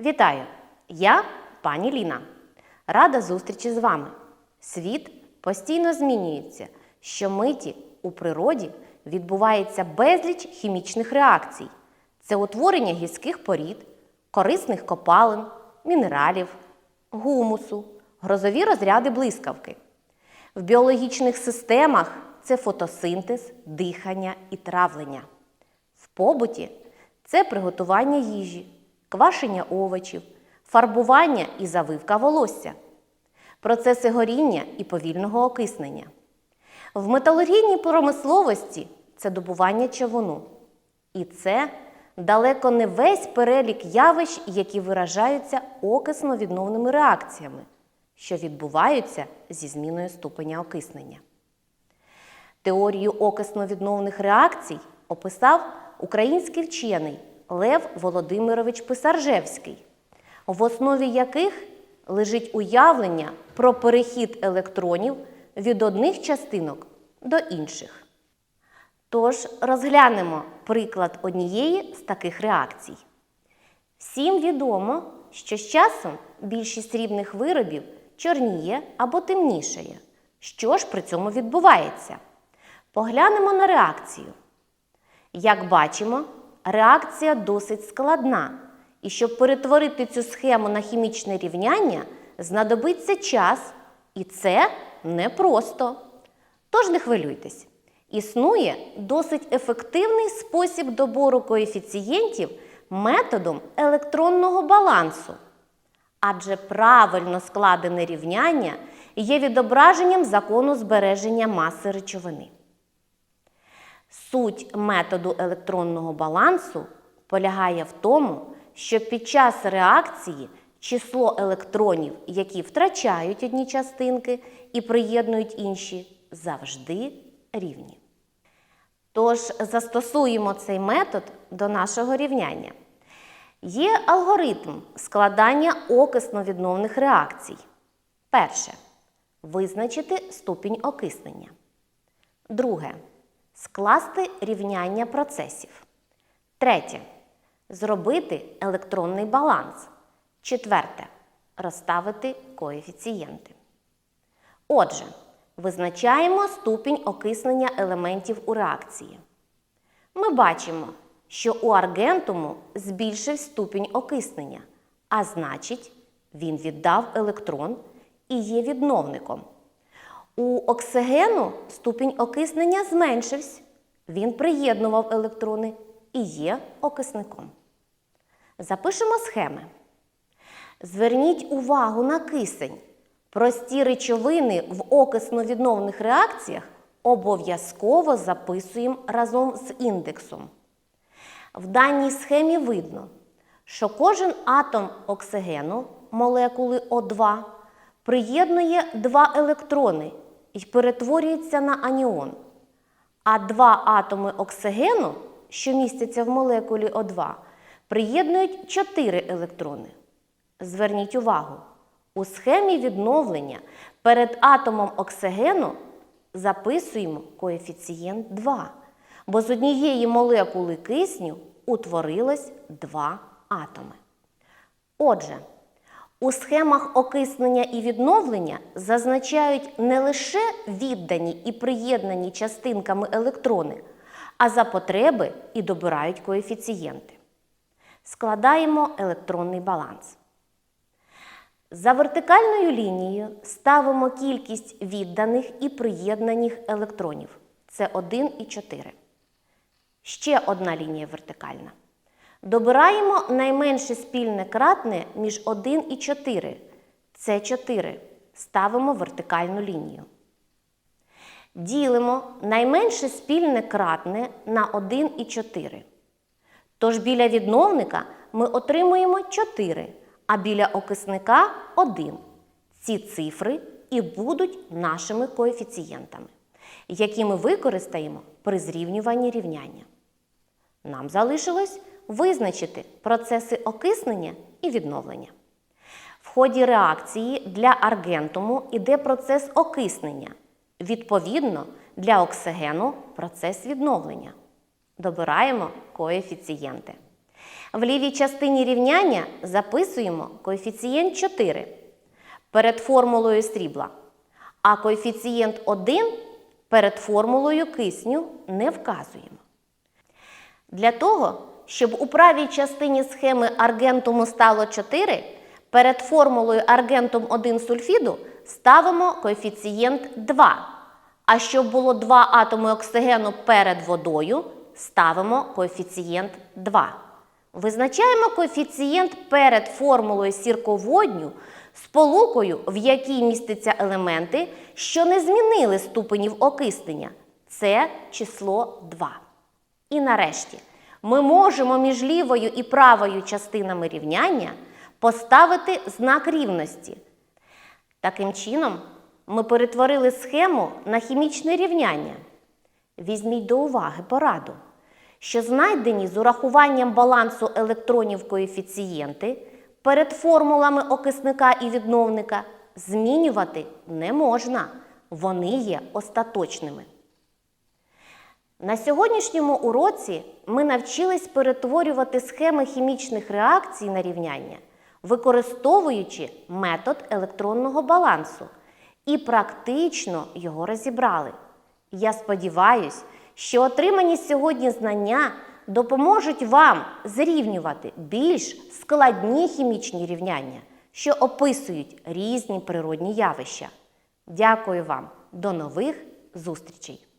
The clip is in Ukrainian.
Вітаю! Я пані Ліна. Рада зустрічі з вами. Світ постійно змінюється. Щомиті у природі відбувається безліч хімічних реакцій. Це утворення гірських порід, корисних копалин, мінералів, гумусу, грозові розряди блискавки. В біологічних системах це фотосинтез, дихання і травлення. В побуті це приготування їжі, квашення овочів, фарбування і завивка волосся, процеси горіння і повільного окиснення. В металургійній промисловості це добування човуну. І це далеко не весь перелік явищ, які виражаються окисно-відновними реакціями, що відбуваються зі зміною ступеня окиснення. Теорію окисно-відновних реакцій описав український вчений Лев Володимирович Писаржевський, в основі яких лежить уявлення про перехід електронів від одних частинок до інших. Тож розглянемо приклад однієї з таких реакцій. Всім відомо, що з часом більшість срібних виробів чорніє або темнішає. Що ж при цьому відбувається? Поглянемо на реакцію. Як бачимо, реакція досить складна, і щоб перетворити цю схему на хімічне рівняння, знадобиться час, і це непросто. Тож не хвилюйтесь. Існує досить ефективний спосіб добору коефіцієнтів методом електронного балансу. Адже правильно складене рівняння є відображенням закону збереження маси речовини. Суть методу електронного балансу полягає в тому, що під час реакції число електронів, які втрачають одні частинки і приєднують інші, завжди рівні. Тож застосуємо цей метод до нашого рівняння. Є алгоритм складання окисно-відновних реакцій. Перше. Визначити ступінь окиснення. Друге. Скласти рівняння процесів. Третє. Зробити електронний баланс. Четверте. Розставити коефіцієнти. Отже, визначаємо ступінь окиснення елементів у реакції. Ми бачимо, що у аргентуму збільшив ступінь окиснення, а значить, він віддав електрон і є відновником. У оксигену ступінь окиснення зменшився, він приєднував електрони і є окисником. Запишемо схеми. Зверніть увагу на кисень. Прості речовини в окисно-відновних реакціях обов'язково записуємо разом з індексом. В даній схемі видно, що кожен атом оксигену молекули О2 приєднує два електрони і перетворюється на аніон. А два атоми оксигену, що містяться в молекулі О2, приєднують чотири електрони. Зверніть увагу, у схемі відновлення перед атомом оксигену записуємо коефіцієнт 2, бо з однієї молекули кисню утворилось два атоми. Отже, у схемах окиснення і відновлення зазначають не лише віддані і приєднані частинками електрони, а за потреби і добирають коефіцієнти. Складаємо електронний баланс. За вертикальною лінією ставимо кількість відданих і приєднаних електронів. Це 1 і 4. Ще одна лінія вертикальна. Добираємо найменше спільне кратне між 1 і 4. Це 4. Ставимо вертикальну лінію. Ділимо найменше спільне кратне на 1 і 4. Тож біля відновника ми отримуємо 4, а біля окисника 1. Ці цифри і будуть нашими коефіцієнтами, які ми використаємо при зрівнюванні рівняння. Нам залишилось визначити процеси окиснення і відновлення. В ході реакції для аргентуму йде процес окиснення. Відповідно, для оксигену процес відновлення. Добираємо коефіцієнти. В лівій частині рівняння записуємо коефіцієнт 4 перед формулою срібла, а коефіцієнт 1 перед формулою кисню не вказуємо. Для того, щоб у правій частині схеми аргентуму стало 4, перед формулою аргентум 1 сульфіду ставимо коефіцієнт 2. А щоб було 2 атоми оксигену перед водою, ставимо коефіцієнт 2. Визначаємо коефіцієнт перед формулою сірководню сполукою, в якій містяться елементи, що не змінили ступенів окиснення. Це число 2. І нарешті ми можемо між лівою і правою частинами рівняння поставити знак рівності. Таким чином, ми перетворили схему на хімічне рівняння. Візьміть до уваги пораду, що знайдені з урахуванням балансу електронів коефіцієнти перед формулами окисника і відновника змінювати не можна. Вони є остаточними. На сьогоднішньому уроці ми навчились перетворювати схеми хімічних реакцій на рівняння, використовуючи метод електронного балансу і практично його розібрали. Я сподіваюся, що отримані сьогодні знання допоможуть вам зрівнювати більш складні хімічні рівняння, що описують різні природні явища. Дякую вам, до нових зустрічей!